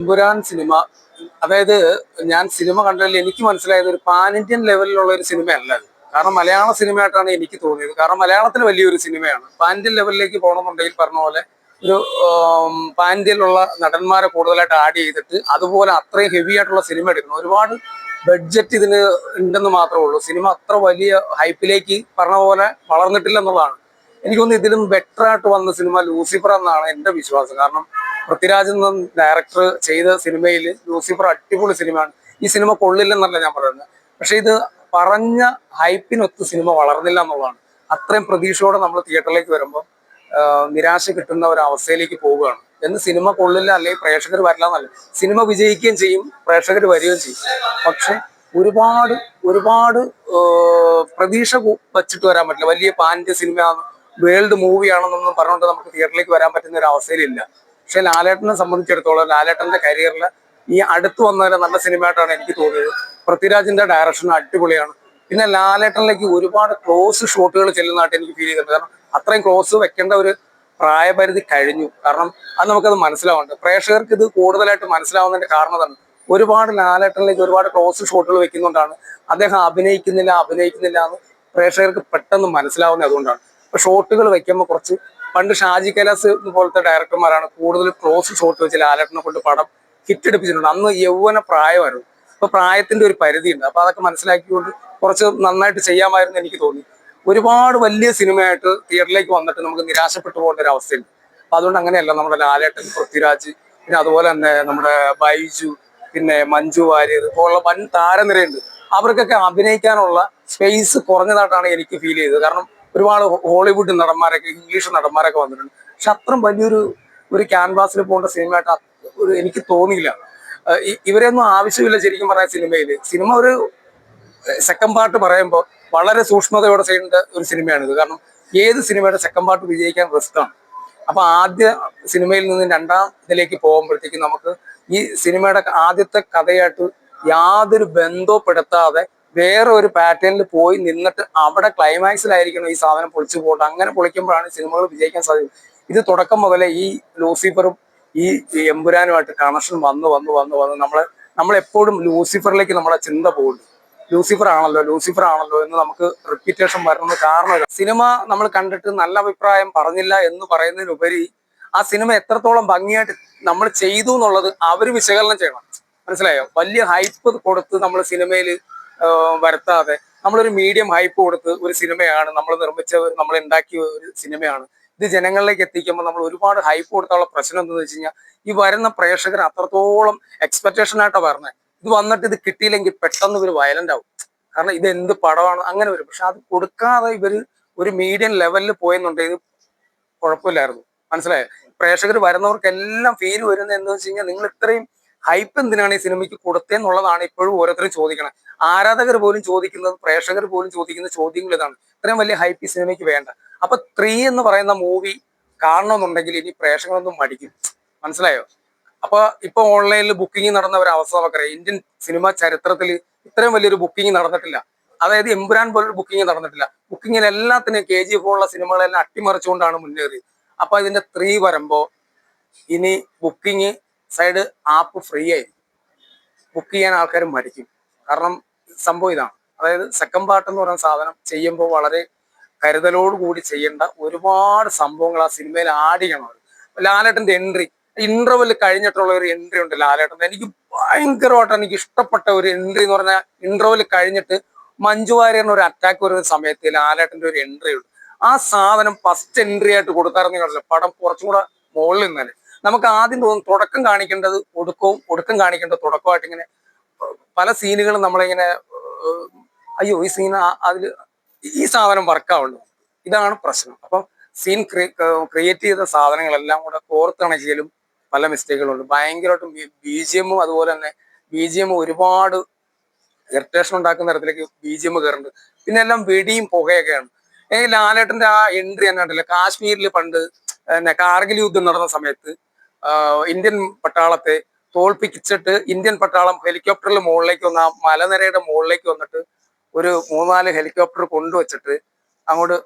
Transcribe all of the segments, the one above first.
Empuraan cinema. അതായത് ഞാൻ cinema കണ്ടതിൽ എനിക്ക് മനസ്സിലായത് ഒരു പാൻ ഇന്ത്യൻ ലെവലിലുള്ള ഒരു സിനിമയല്ല അത്. കാരണം മലയാള സിനിമയായിട്ടാണ് എനിക്ക് തോന്നിയത്. കാരണം മലയാളത്തിൽ വലിയൊരു സിനിമയാണ്. പാൻ ഇന്ത്യൻ ലെവലിലേക്ക് പോകണമെന്നുണ്ടെങ്കിൽ പറഞ്ഞ പോലെ ഒരു പാൻ ഇന്ത്യയിലുള്ള നടന്മാരെ കൂടുതലായിട്ട് ആഡ് ചെയ്തിട്ട് അതുപോലെ അത്രയും ഹെവി ആയിട്ടുള്ള സിനിമ എടുക്കണം. ഒരുപാട് ബഡ്ജറ്റ് ഇതിന് ഉണ്ടെന്ന് മാത്രമേ ഉള്ളൂ. സിനിമ അത്ര വലിയ ഹൈപ്പിലേക്ക് പറഞ്ഞ പോലെ വളർന്നിട്ടില്ല എന്നുള്ളതാണ്. എനിക്ക് തോന്നുന്നു ഇതിലും ബെറ്റർ ആയിട്ട് വന്ന സിനിമ ലൂസിഫർ എന്നാണ് എന്റെ വിശ്വാസം. കാരണം പൃഥ്വിരാജ് എന്ന ഡയറക്ടർ ചെയ്ത സിനിമയിൽ ലൂസിഫർ അടിപൊളി സിനിമയാണ് ഈ സിനിമ കൊള്ളില്ലെന്നല്ല ഞാൻ പറയുന്നത്. പക്ഷെ ഇത് പറഞ്ഞ ഹൈപ്പിനൊത്ത് സിനിമ വളർന്നില്ല എന്നുള്ളതാണ്. അത്രയും പ്രതീക്ഷയോടെ നമ്മൾ തിയേറ്ററിലേക്ക് വരുമ്പോൾ നിരാശ കിട്ടുന്ന ഒരു അവസ്ഥയിലേക്ക് പോവുകയാണ്. എന്ന് സിനിമ കൊള്ളില്ല അല്ലെങ്കിൽ പ്രേക്ഷകർ വരില്ല എന്നല്ല. സിനിമ വിജയിക്കുകയും ചെയ്യും പ്രേക്ഷകർ വരികയും ചെയ്യും. പക്ഷെ ഒരുപാട് ഒരുപാട് പ്രതീക്ഷ വച്ചിട്ട് വരാൻ പറ്റില്ല. വലിയ പാന്റെ സിനിമയാണ് വേൾഡ് മൂവിയാണെന്നൊന്നും പറഞ്ഞുകൊണ്ട് നമുക്ക് തിയേറ്ററിലേക്ക് വരാൻ പറ്റുന്ന ഒരു അവസ്ഥയിലില്ല. പക്ഷെ ലാലേട്ടനെ സംബന്ധിച്ചിടത്തോളം ലാലേട്ടന്റെ കരിയറിൽ ഈ അടുത്ത് വന്ന നല്ല സിനിമയായിട്ടാണ് എനിക്ക് തോന്നിയത്. പൃഥ്വിരാജിന്റെ ഡയറക്ഷൻ അടിപൊളിയാണ്. പിന്നെ ലാലേട്ടനിലേക്ക് ഒരുപാട് ക്ലോസ് ഷോട്ടുകൾ ചെല്ലുന്നതായിട്ട് എനിക്ക് ഫീൽ ചെയ്തിട്ടുണ്ട്. കാരണം അത്രയും ക്ലോസ് വെക്കേണ്ട ഒരു പ്രായപരിധി കഴിഞ്ഞു. കാരണം അത് നമുക്കത് മനസ്സിലാവുന്നുണ്ട്. പ്രേക്ഷകർക്ക് ഇത് കൂടുതലായിട്ട് മനസ്സിലാവുന്നതിന്റെ കാരണം തന്നെ ഒരുപാട് ലാലേട്ടനിലേക്ക് ഒരുപാട് ക്ലോസ് ഷോട്ടുകൾ വെക്കുന്നുകൊണ്ടാണ് അദ്ദേഹം അഭിനയിക്കുന്നില്ല അഭിനയിക്കുന്നില്ല എന്ന് പ്രേക്ഷകർക്ക് പെട്ടെന്ന് മനസ്സിലാവുന്നത് അതുകൊണ്ടാണ് ഷോട്ടുകൾ വെക്കുമ്പോൾ കുറച്ച് പണ്ട് ഷാജി കൈലാസ് പോലത്തെ ഡയറക്ടർമാരാണ് കൂടുതൽ ക്ലോസ് ഷോട്ട് വെച്ച് ലാലേട്ടനെ കൊണ്ട് പടം ഹിറ്റ് എടുപ്പിച്ചിട്ടുണ്ട് അന്ന് യൗവന പ്രായമായിരുന്നു. അപ്പൊ പ്രായത്തിന്റെ ഒരു പരിധിയുണ്ട്. അപ്പൊ അതൊക്കെ മനസ്സിലാക്കിക്കൊണ്ട് കുറച്ച് നന്നായിട്ട് ചെയ്യാമായിരുന്നു എനിക്ക് തോന്നി. ഒരുപാട് വലിയ സിനിമയായിട്ട് തിയേറ്ററിലേക്ക് വന്നിട്ട് നമുക്ക് നിരാശപ്പെട്ടു പോകേണ്ട ഒരു അവസ്ഥയുണ്ട്. അപ്പൊ അതുകൊണ്ട് അങ്ങനെയല്ല നമ്മുടെ ലാലേട്ടൻ പൃഥ്വിരാജ് പിന്നെ അതുപോലെ തന്നെ നമ്മുടെ ബൈജു പിന്നെ മഞ്ജു വാര്യർ പോലുള്ള വൻ താരനിരയുണ്ട്. അവർക്കൊക്കെ അഭിനയിക്കാനുള്ള സ്പേസ് കുറഞ്ഞതായിട്ടാണ് എനിക്ക് ഫീൽ ചെയ്തത്. കാരണം ഒരുപാട് ഹോളിവുഡ് നടന്മാരൊക്കെ ഇംഗ്ലീഷ് നടന്മാരൊക്കെ വന്നിട്ടുണ്ട്. പക്ഷെ അത്രയും വലിയൊരു ഒരു ക്യാൻവാസിൽ പോകേണ്ട സിനിമയായിട്ട് ഒരു എനിക്ക് തോന്നിയില്ല. ഇവരെയൊന്നും ആവശ്യമില്ല ശരിക്കും പറഞ്ഞ സിനിമയിൽ സിനിമ ഒരു സെക്കൻഡ് പാർട്ട് പറയുമ്പോൾ വളരെ സൂക്ഷ്മതയോടെ ചെയ്യേണ്ട ഒരു സിനിമയാണിത് കാരണം ഏത് സിനിമയുടെ സെക്കൻഡ് പാർട്ട് വിജയിക്കാൻ റിസ്ക് ആണ്. അപ്പൊ ആദ്യ സിനിമയിൽ നിന്ന് രണ്ടാം ഇതിലേക്ക് പോകുമ്പോഴത്തേക്കും നമുക്ക് ഈ സിനിമയുടെ ആദ്യത്തെ കഥയായിട്ട് യാതൊരു ബന്ധപ്പെടുത്താതെ വേറെ ഒരു പാറ്റേണിൽ പോയി നിന്നിട്ട് അവിടെ ക്ലൈമാക്സിലായിരിക്കണം ഈ സാധനം പൊളിച്ചു പോകട്ടെ അങ്ങനെ പൊളിക്കുമ്പോഴാണ് സിനിമകൾ വിജയിക്കാൻ സാധിക്കുന്നത് ഇത് തുടക്കം മുതലേ ഈ ലൂസിഫറും ഈ എമ്പുരാനുമായിട്ട് കണക്ഷൻ വന്ന് വന്ന് വന്ന് വന്ന് നമ്മളെ നമ്മളെപ്പോഴും ലൂസിഫറിലേക്ക് നമ്മളെ ചിന്ത പോകുന്നു. ലൂസിഫർ ആണല്ലോ ലൂസിഫർ ആണല്ലോ എന്ന് നമുക്ക് റിപ്പീറ്റേഷൻ വരുന്നത് കാരണം സിനിമ നമ്മൾ കണ്ടിട്ട് നല്ല അഭിപ്രായം പറഞ്ഞില്ല എന്ന് പറയുന്നതിനുപരി ആ സിനിമ എത്രത്തോളം ഭംഗിയായിട്ട് നമ്മൾ ചെയ്തു എന്നുള്ളത് അവർ വിശകലനം ചെയ്യണം. മനസ്സിലായോ? വലിയ ഹൈപ്പ് കൊടുത്ത് നമ്മൾ സിനിമയിൽ വരുത്താതെ നമ്മളൊരു മീഡിയം ഹൈപ്പ് കൊടുത്ത് ഒരു സിനിമയാണ് നമ്മൾ നിർമ്മിച്ച നമ്മൾ ഉണ്ടാക്കിയ ഒരു സിനിമയാണ്. ഇത് ജനങ്ങളിലേക്ക് എത്തിക്കുമ്പോൾ നമ്മൾ ഒരുപാട് ഹൈപ്പ് കൊടുത്തുള്ള പ്രശ്നം എന്താണെന്ന് വെച്ച് കഴിഞ്ഞാൽ ഈ വരുന്ന പ്രേക്ഷകർ അത്രത്തോളം എക്സ്പെക്ടേഷനായിട്ടാണ് വരുന്നത് ഇത് വന്നിട്ട് ഇത് കിട്ടിയില്ലെങ്കിൽ പെട്ടെന്ന് ഇവർ വയലന്റ് ആവും. കാരണം ഇത് എന്ത് പടമാണ് അങ്ങനെ വരും. പക്ഷെ അത് കൊടുക്കാതെ ഇവർ ഒരു മീഡിയം ലെവലിൽ പോയെന്നുണ്ടെങ്കിൽ കുഴപ്പമില്ലായിരുന്നു. മനസ്സിലായോ? പ്രേക്ഷകർ വരുന്നവർക്കെല്ലാം ഫീൽ വരുന്നത് എന്താ വെച്ച് കഴിഞ്ഞാൽ നിങ്ങൾ ഇത്രയും ഹൈപ്പ് എന്തിനാണ് ഈ സിനിമയ്ക്ക് കൊടുത്തേന്നുള്ളതാണ് ഇപ്പോഴും ഓരോരുത്തരും ചോദിക്കണം. ആരാധകർ പോലും ചോദിക്കുന്നത് പ്രേക്ഷകർ പോലും ചോദിക്കുന്ന ചോദ്യങ്ങൾ ഇതാണ്. ഇത്രയും വലിയ ഹൈപ്പ് ഈ സിനിമയ്ക്ക് വേണ്ട. അപ്പൊ ത്രീ എന്ന് പറയുന്ന മൂവി കാണണമെന്നുണ്ടെങ്കിൽ ഇനി പ്രേക്ഷകരൊന്നും മടിക്കും. മനസ്സിലായോ? അപ്പൊ ഇപ്പൊ ഓൺലൈനിൽ ബുക്കിംഗ് നടന്ന ഒരു അവസ്ഥ നമുക്കറിയാം. ഇന്ത്യൻ സിനിമ ചരിത്രത്തിൽ ഇത്രയും വലിയൊരു ബുക്കിംഗ് നടന്നിട്ടില്ല. അതായത് എമ്പുരാൻ പോലൊരു ബുക്കിംഗ് നടന്നിട്ടില്ല. ബുക്കിങ്ങിൽ എല്ലാത്തിനും കെ ജി എഫ് സിനിമകളെല്ലാം അട്ടിമറിച്ചുകൊണ്ടാണ് മുന്നേറിയത്. അപ്പൊ ഇതിന്റെ ത്രീ വരുമ്പോ ഇനി ബുക്കിംഗ് സൈഡ് ആപ്പ് ഫ്രീ ആയിരിക്കും ബുക്ക് ചെയ്യാൻ ആൾക്കാർ മരിക്കും കാരണം സംഭവം ഇതാണ്. അതായത് സെക്കൻഡ് പാർട്ട് എന്ന് പറയുന്ന സാധനം ചെയ്യുമ്പോൾ വളരെ കരുതലോട് കൂടി ചെയ്യേണ്ട ഒരുപാട് സംഭവങ്ങൾ ആ സിനിമയിൽ ആഡ് ചെയ്യണം. ലാലേട്ടന്റെ എൻട്രി ഇന്റർവെൽ കഴിഞ്ഞിട്ടുള്ള ഒരു എൻട്രി ഉണ്ട് ലാലേട്ടന്റെ. എനിക്ക് ഭയങ്കരമായിട്ട് എനിക്ക് ഇഷ്ടപ്പെട്ട ഒരു എൻട്രി എന്ന് പറഞ്ഞാൽ ഇന്റർവെൽ കഴിഞ്ഞിട്ട് മഞ്ജു വാര്യറിന് ഒരു അറ്റാക്ക് വരുന്ന സമയത്ത് ലാലേട്ടന്റെ ഒരു എൻട്രി ഉണ്ട്. ആ സാധനം ഫസ്റ്റ് എൻട്രി ആയിട്ട് കൊടുത്തായിരുന്നെങ്കിൽ പടം കുറച്ചും കൂടെ മുകളിൽ നിന്നല്ലേ നമുക്ക് ആദ്യം തോന്നും തുടക്കം കാണിക്കേണ്ടത് ഒടുക്കവും ഒടുക്കം കാണിക്കേണ്ടത് തുടക്കമായിട്ട് ഇങ്ങനെ പല സീനുകളും നമ്മളിങ്ങനെ അയ്യോ ഈ സീൻ അതിൽ ഈ സാധനം വർക്കാവുള്ളൂ ഇതാണ് പ്രശ്നം. അപ്പം സീൻ ക്രിയേറ്റ് ചെയ്ത സാധനങ്ങളെല്ലാം കൂടെ കോർത്തിണക്കിയാലും പല മിസ്റ്റേക്കുകളുണ്ട് ഭയങ്കരമായിട്ടും ബി ജി എമ്മും അതുപോലെ തന്നെ ബി ജി എം ഒരുപാട് ഇറിറ്റേഷൻ ഉണ്ടാക്കുന്ന തരത്തിലേക്ക് ബി ജി എം കയറുന്നുണ്ട് പിന്നെ എല്ലാം വെടിയും പുകയൊക്കെയാണ്. ഈ ലാലേട്ടന്റെ ആ എൻട്രി തന്നെ കാശ്മീരിൽ പണ്ട് കാർഗിൽ യുദ്ധം നടന്ന സമയത്ത് ഇന്ത്യൻ പട്ടാളത്തെ തോൽപ്പിച്ചിട്ട് ഇന്ത്യൻ പട്ടാളം ഹെലികോപ്റ്ററിൽ മുകളിലേക്ക് വന്ന മലനിരയുടെ മുകളിലേക്ക് വന്നിട്ട് ഒരു മൂന്നാൽ ഹെലികോപ്റ്റർ കൊണ്ടുവച്ചിട്ട് അങ്ങോട്ട്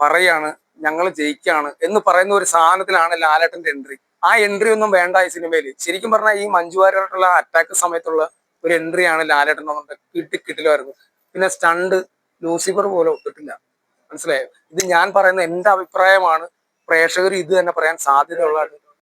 പറയാണ് ഞങ്ങൾ ജയിക്കുകയാണ് എന്ന് പറയുന്ന ഒരു സാധനത്തിലാണ് ലാലേട്ടന്റെ എൻട്രി ആ എൻട്രി ഒന്നും വേണ്ട ഈ സിനിമയിൽ ശരിക്കും പറഞ്ഞാൽ ഈ മഞ്ജുവാരായിട്ടുള്ള അറ്റാക്ക് സമയത്തുള്ള ഒരു എൻട്രിയാണ് ലാലേട്ടൻ എന്നുണ്ട് കിട്ടി കിട്ടില്ലായിരുന്നു. പിന്നെ സ്റ്റണ്ട് ലൂസിഫർ പോലെ ഒത്തിട്ടില്ല മനസ്സിലായോ? ഇത് ഞാൻ പറയുന്ന എന്റെ അഭിപ്രായമാണ്. പ്രേക്ഷകർ ഇത് തന്നെ പറയാൻ സാധ്യതയുള്ള